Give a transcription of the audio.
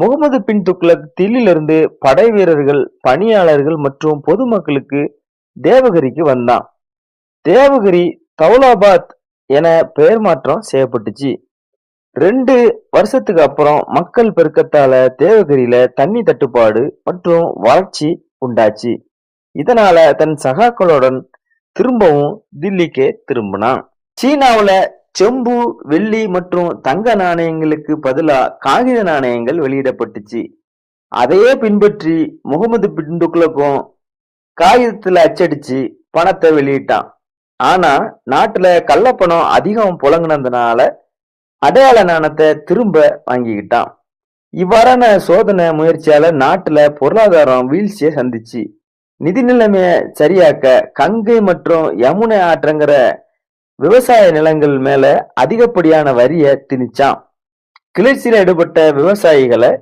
முகமது பின் துக்ளக் தில்லிலிருந்து படை வீரர்கள் பணியாளர்கள் மற்றும் பொதுமக்களுக்கு தேவகிரிக்கு வந்தான். தேவகிரி தௌலாபாத் என பெயர் மாற்றம் செய்யப்பட்டுச்சு. ரெண்டு வருஷத்துக்கு அப்புறம் மக்கள் பெருக்கத்தால தேவகிரியில தண்ணி தட்டுப்பாடு மற்றும் வறட்சி உண்டாச்சு. இதனால தன் சகாக்களுடன் திரும்பவும் தில்லிக்கே திரும்பினான். சீனாவில் செம்பு வெள்ளி மற்றும் தங்க நாணயங்களுக்கு பதிலா காகித நாணயங்கள் வெளியிடப்பட்டுச்சு. அதையே பின்பற்றி முகமது பின் காகிதத்தில் காகிதத்துல அச்சடிச்சு பணத்தை வெளியிட்டான். ஆனா நாட்டுல கள்ளப்பணம் அதிகம் புழங்குனதுனால அடையாள நாணத்தை திரும்ப வாங்கிக்கிட்டான். இவ்வாறான சோதனை முயற்சியால நாட்டுல பொருளாதாரம் வீழ்ச்சியை சந்திச்சு. நிதி நிலைமையை சரியாக்க கங்கை மற்றும் யமுனை ஆற்றங்கிற விவசாய நிலங்கள் மேல அதிகப்படியான வரிய திணிச்சான். கிளர்ச்சியில ஈடுபட்ட விவசாயிகளை